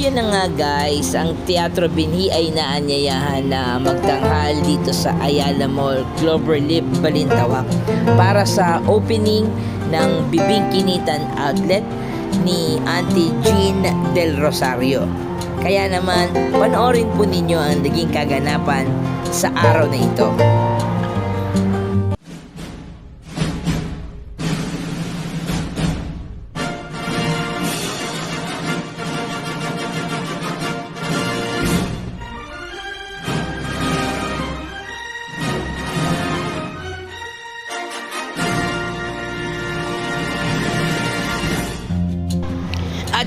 yun na nga guys, ang Teatro Binhi ay naanyayahan na magtanghal dito sa Ayala Mall, Cloverleaf, Balintawak para sa opening ng Bibing Kinitan Outlet ni Auntie Jean Del Rosario. Kaya naman, panoorin po ninyo ang naging kaganapan sa araw na ito.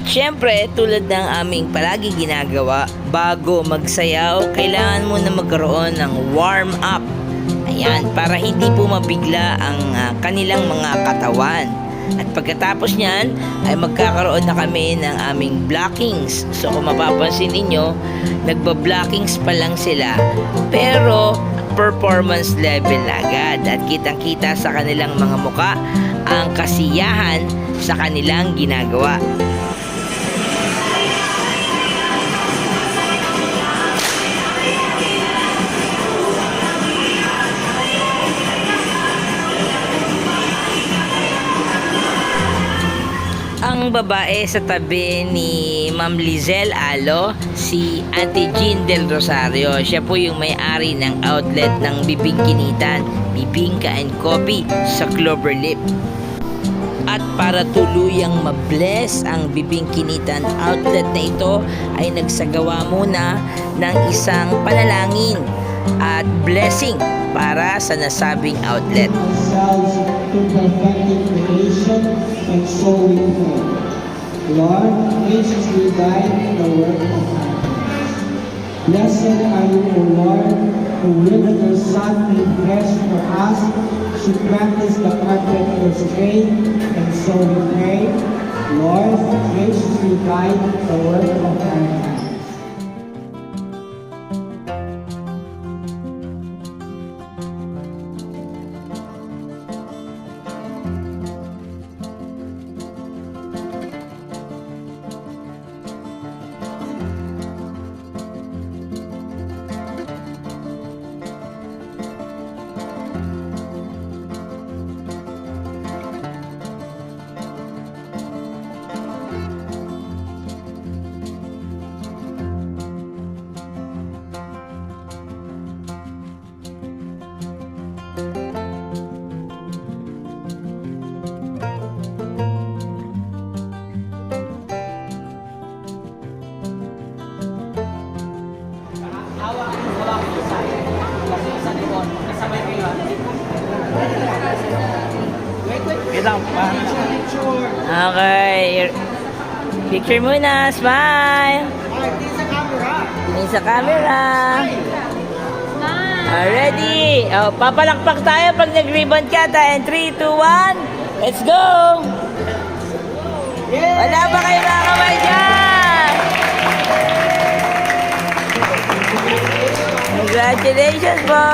At syempre, tulad ng aming palagi ginagawa, bago magsayaw, kailangan mo na magkaroon ng warm up. Ayan, para hindi po mabigla ang ah, kanilang mga katawan. At pagkatapos niyan, ay magkakaroon na kami ng aming blockings. So kung mapapansin ninyo, nagba-blockings pa lang sila. Pero performance level agad. At kitang-kita sa kanilang mga muka ang kasiyahan sa kanilang ginagawa. Babae sa tabi ni Ma'am Lizelle Alo, si Auntie Jean Del Rosario. Siya po yung may-ari ng outlet ng Bibing Kinitan, Bibingka and Coffee sa Cloverleaf. At para tuluyang mabless ang Bibing Kinitan outlet na ito ay nagsagawa muna ng isang panalangin at blessing para sa nasabing outlet. and so we pray. Lord, graciously guide the work of our hands. Blessed are you, O Lord, who with your Son made flesh for us, should practice the perfect restraint, and so we pray. Lord, graciously guide the work of our hands. Okay. Picture muna. Smile. Tingin sa camera. Ah, ready? Oh, papalakpak tayo pag nag-ribbon ka. And 3, 2, 1. Let's go! Wala ba kayo mga kamay dyan? Congratulations po!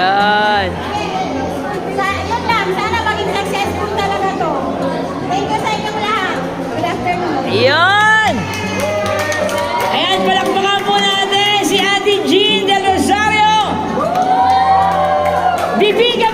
Yan. Sa, yun lang. Sana maging successful talaga to. Thank you sa inyong lahat. Good afternoon. Yan. Ayan, palakpakan po natin si Ate Jean Del Rosario. Bibig ka